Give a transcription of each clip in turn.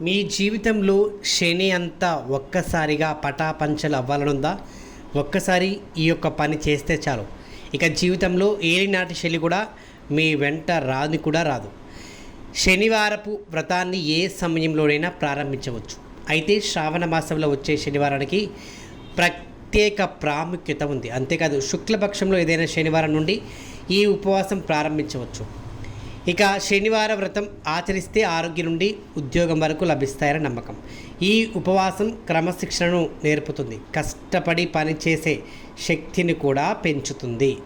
మీ జీవితంలో శని అంతా ఒక్కసారిగా పటాపంచలు అవ్వాలనుందా? ఒక్కసారి ఈ యొక్క పని చేస్తే చాలు. ఇక జీవితంలో ఏలినాటి శని కూడా మీ వెంట రాని కూడా రాదు. శనివారపు వ్రతాన్ని ఏ సమయంలోనైనా ప్రారంభించవచ్చు. అయితే శ్రావణ మాసంలో వచ్చే శనివారానికి ప్రత్యేక ప్రాముఖ్యత ఉంది. అంతేకాదు శుక్లపక్షంలో ఏదైనా శనివారం నుండి ఈ ఉపవాసం ప్రారంభించవచ్చు. ఇక శనివార వ్రతం ఆచరిస్తే ఆరోగ్యం నుండి ఉద్యోగం వరకు లభిస్తాయని నమ్మకం. ఈ ఉపవాసం క్రమశిక్షణను నేర్పుతుంది. కష్టపడి పనిచేసే శక్తిని కూడా పెంచుతుంది.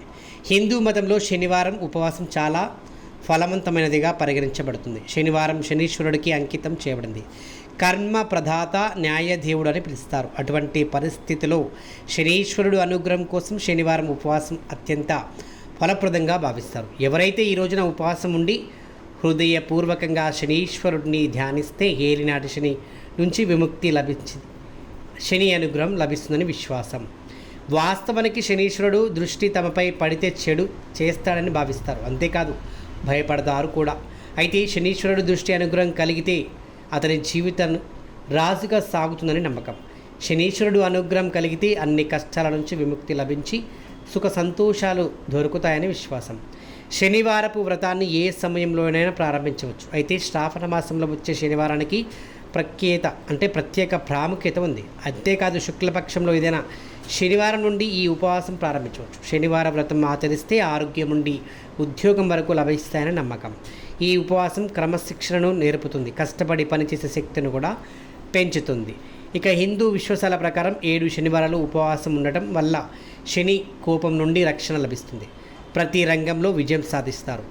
హిందూ మతంలో శనివారం ఉపవాసం చాలా ఫలవంతమైనదిగా పరిగణించబడుతుంది. శనివారం శనీశ్వరుడికి అంకితం చేయబడింది. కర్మ ప్రధాత న్యాయదేవుడు అని పిలుస్తారు. అటువంటి పరిస్థితిలో శనీశ్వరుడు అనుగ్రహం కోసం శనివారం ఉపవాసం అత్యంత ఫలప్రదంగా భావిస్తారు. ఎవరైతే ఈ రోజున ఉపవాసం ఉండి హృదయపూర్వకంగా శనీశ్వరుడిని ధ్యానిస్తే ఏలినాటి శని నుంచి విముక్తి లభించింది శని అనుగ్రహం లభిస్తుందని విశ్వాసం. వాస్తవానికి శనీశ్వరుడు దృష్టి తమపై పడితే చెడు చేస్తాడని భావిస్తారు. అంతేకాదు భయపడతారు కూడా. అయితే శనీశ్వరుడు దృష్టి అనుగ్రహం కలిగితే అతని జీవితం రాజుగా సాగుతుందని నమ్మకం. శనీశ్వరుడు అనుగ్రహం కలిగితే అన్ని కష్టాల నుంచి విముక్తి లభించి సుఖ సంతోషాలు దొరుకుతాయని విశ్వాసం. శనివారపు వ్రతాన్ని ఏ సమయంలోనైనా ప్రారంభించవచ్చు. అయితే శ్రావణ మాసంలో వచ్చే శనివారానికి ప్రఖ్యాత అంటే ప్రత్యేక ప్రాముఖ్యత ఉంది. అంతేకాదు శుక్లపక్షంలో ఏదైనా శనివారం నుండి ఈ ఉపవాసం ప్రారంభించవచ్చు. శనివార వ్రతం ఆచరిస్తే ఆరోగ్యం నుండి ఉద్యోగం వరకు లభిస్తాయని నమ్మకం. ఈ ఉపవాసం క్రమశిక్షణను నేర్పుతుంది. కష్టపడి పనిచేసే శక్తిని కూడా పెంచుతుంది. ఇక హిందూ విశ్వాసాల ప్రకారం ఏడు శనివారాలు ఉపవాసం ఉండటం వల్ల శని కోపం నుండి రక్షణ లభిస్తుంది. ప్రతి రంగంలో విజయం సాధిస్తారు.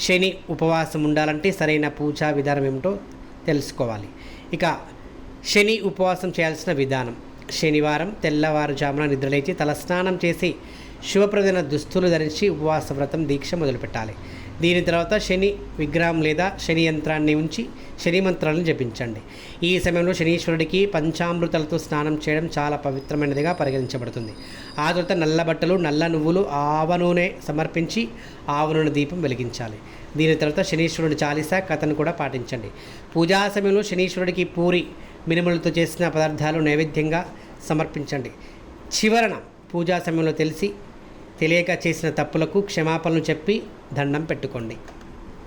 శని ఉపవాసం ఉండాలంటే సరైన పూజా విధానం ఏమిటో తెలుసుకోవాలి. ఇక శని ఉపవాసం చేయాల్సిన విధానం. శనివారం తెల్లవారుజామున నిద్రలేచి తలస్నానం చేసి శివప్రదైన దుస్తులు ధరించి ఉపవాస వ్రతం దీక్ష మొదలుపెట్టాలి. దీని తర్వాత శని విగ్రహం లేదా శని యంత్రాన్ని ఉంచి శని మంత్రాలను జపించండి. ఈ సమయంలో శనీశ్వరుడికి పంచామృతాలతో స్నానం చేయడం చాలా పవిత్రమైనదిగా పరిగణించబడుతుంది. ఆ తర్వాత నల్ల బట్టలు నల్ల నువ్వులు ఆవ నూనె సమర్పించి ఆవ నూనె దీపం వెలిగించాలి. దీని తర్వాత శనీశ్వరుడి చాలీసా కథను కూడా పాటించండి. పూజా సమయంలో శనీశ్వరుడికి పూరి మినుములతో చేసిన పదార్థాలు నైవేద్యంగా సమర్పించండి. చివరన పూజా సమయంలో తెలిసి తెలియక చేసిన తప్పులకు క్షమాపణలు చెప్పి దండం పెట్టుకోండి.